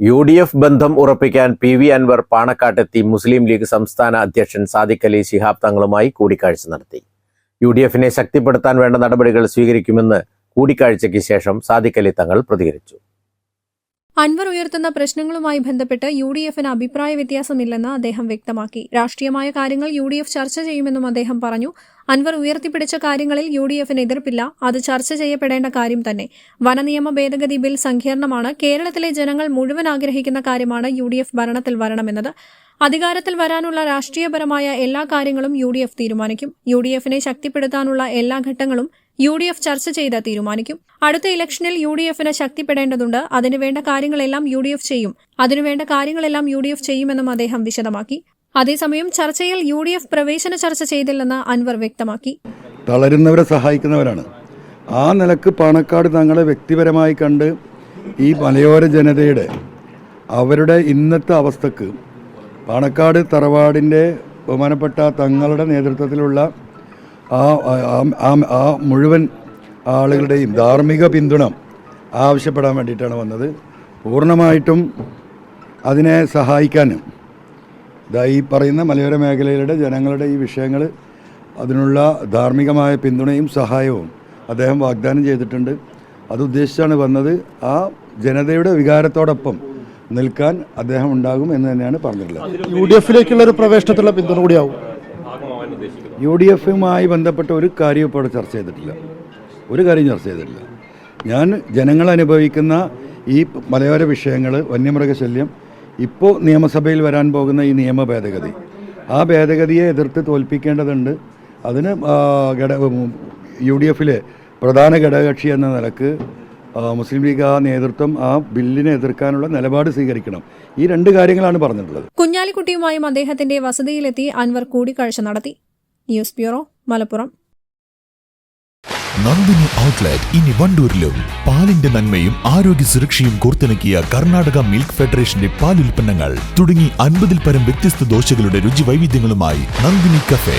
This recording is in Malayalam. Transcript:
U D F ബന്ധം ഉറപ്പിക്കാൻ പി വി അൻവർ പാണക്കാട്ടെത്തി മുസ്ലിം ലീഗ് സംസ്ഥാന അധ്യക്ഷൻ സാദിഖ് അലി ശിഹാബ് തങ്ങളുമായി കൂടിക്കാഴ്ച നടത്തി. യു ഡി എഫിനെ ശക്തിപ്പെടുത്താൻ വേണ്ട നടപടികൾ സ്വീകരിക്കുമെന്ന് കൂടിക്കാഴ്ചയ്ക്ക് ശേഷം സാദിഖ് അലി തങ്ങൾ പ്രതികരിച്ചു. അൻവർ ഉയർത്തുന്ന പ്രശ്നങ്ങളുമായി ബന്ധപ്പെട്ട് യു ഡി എഫിന് അഭിപ്രായ വ്യത്യാസമില്ലെന്ന് അദ്ദേഹം വ്യക്തമാക്കി. രാഷ്ട്രീയമായ കാര്യങ്ങൾ യു ഡി എഫ് ചർച്ച ചെയ്യുമെന്നും അദ്ദേഹം പറഞ്ഞു. അൻവർ ഉയർത്തിപ്പിടിച്ച കാര്യങ്ങളിൽ യു ഡി എഫിന് എതിർപ്പില്ല. അത് ചർച്ച ചെയ്യപ്പെടേണ്ട കാര്യം തന്നെ. വനനിയമ ഭേദഗതി ബിൽ സങ്കീർണമാണ്. കേരളത്തിലെ ജനങ്ങൾ മുഴുവൻ ആഗ്രഹിക്കുന്ന കാര്യമാണ് യു ഡി എഫ് ഭരണത്തിൽ വരണമെന്നത്. അധികാരത്തിൽ വരാനുള്ള രാഷ്ട്രീയപരമായ എല്ലാ കാര്യങ്ങളും യു ഡി എഫ് തീരുമാനിക്കും. യു ഡി എഫിനെ ശക്തിപ്പെടുത്താനുള്ള എല്ലാ ഘട്ടങ്ങളും യു ഡി എഫ് ചർച്ച ചെയ്ത് തീരുമാനിക്കും. അടുത്ത ഇലക്ഷനിൽ യു ഡി എഫിന് ശക്തിപ്പെടേണ്ടതുണ്ട്. അതിനുവേണ്ട കാര്യങ്ങളെല്ലാം യു ഡി എഫ് ചെയ്യും. അതിനുവേണ്ട കാര്യങ്ങളെല്ലാം യു ഡി എഫ് ചെയ്യുമെന്നും അദ്ദേഹം വിശദമാക്കി. അതേസമയം ചർച്ചയിൽ യു ഡി എഫ് പ്രവേശന ചർച്ച ചെയ്തില്ലെന്ന് അൻവർ വ്യക്തമാക്കി. തളരുന്നവരെ സഹായിക്കുന്നവരാണ്. ആ നിലയ്ക്ക് പാണക്കാട് തങ്ങളെ വ്യക്തിപരമായി കണ്ട് ഈ മലയോര ജനതയുടെ അവരുടെ ഇന്നത്തെ അവസ്ഥക്ക് പാണക്കാട് തറവാടിന്റെ ബഹുമാനപ്പെട്ട തങ്ങളുടെ നേതൃത്വത്തിലുള്ള ആ ആ- മുഴുവൻ ആളുകളുടെയും ധാർമ്മിക പിന്തുണ ആവശ്യപ്പെടാൻ വേണ്ടിയിട്ടാണ് വന്നത്. പൂർണമായിട്ടും അതിനെ സഹായിക്കാനും ഇതാ ഈ പറയുന്ന മലയോര മേഖലയിലെ ജനങ്ങളുടെ ഈ വിഷയങ്ങൾ അതിനുള്ള ധാർമ്മികമായ പിന്തുണയും സഹായവും അദ്ദേഹം വാഗ്ദാനം ചെയ്തിട്ടുണ്ട്. അതുദ്ദേശിച്ചാണ് വന്നത് ആ ജനതയുടെ വികാരത്തോടൊപ്പം നിൽക്കാൻ അദ്ദേഹം ഉണ്ടാകും എന്ന് തന്നെയാണ് പറഞ്ഞിട്ടുള്ളത്. യു ഡി എഫിലേക്കുള്ള ഒരു പ്രവേശനത്തിലുള്ള പിന്തുണ കൂടിയാവും. യു ഡി എഫുമായി ബന്ധപ്പെട്ട ഒരു കാര്യവും ഇപ്പോൾ ചർച്ച ചെയ്തിട്ടില്ല. ഒരു കാര്യം ചർച്ച ചെയ്തിട്ടില്ല. ഞാൻ ജനങ്ങൾ അനുഭവിക്കുന്ന ഈ മലയോര വിഷയങ്ങൾ വന്യമൃഗശല്യം ഇപ്പോൾ നിയമസഭയിൽ വരാൻ പോകുന്ന ഈ നിയമ ഭേദഗതി. ആ ഭേദഗതിയെ എതിർത്ത് തോൽപ്പിക്കേണ്ടതുണ്ട്. അതിന് ഘട യു ഡി എഫിലെ പ്രധാന ഘടകകക്ഷി എന്ന നിലയ്ക്ക് മുസ്ലിം ലീഗ് ആ നേതൃത്വം ആ ബില്ലിനെ എതിർക്കാനുള്ള നിലപാട് സ്വീകരിക്കണം. ഈ രണ്ട് കാര്യങ്ങളാണ് പറഞ്ഞിട്ടുള്ളത്. കുഞ്ഞാലിക്കുട്ടിയുമായും അദ്ദേഹത്തിന്റെ വസതിയിലെത്തി അൻവർ കൂടിക്കാഴ്ച നടത്തി. News bureau Malappuram. Nandini outlet ഇനി വണ്ടൂരിലും. പാലിന്റെ നന്മയും ആരോഗ്യ സുരക്ഷയും കോർത്തിണക്കിയ കർണാടക മിൽക്ക് ഫെഡറേഷന്റെ പാൽ ഉൽപ്പന്നങ്ങൾ തുടങ്ങി അൻപതിൽ പരം വ്യത്യസ്ത ദോശകളുടെ രുചി വൈവിധ്യങ്ങളുമായി നന്ദിനി കഫേ.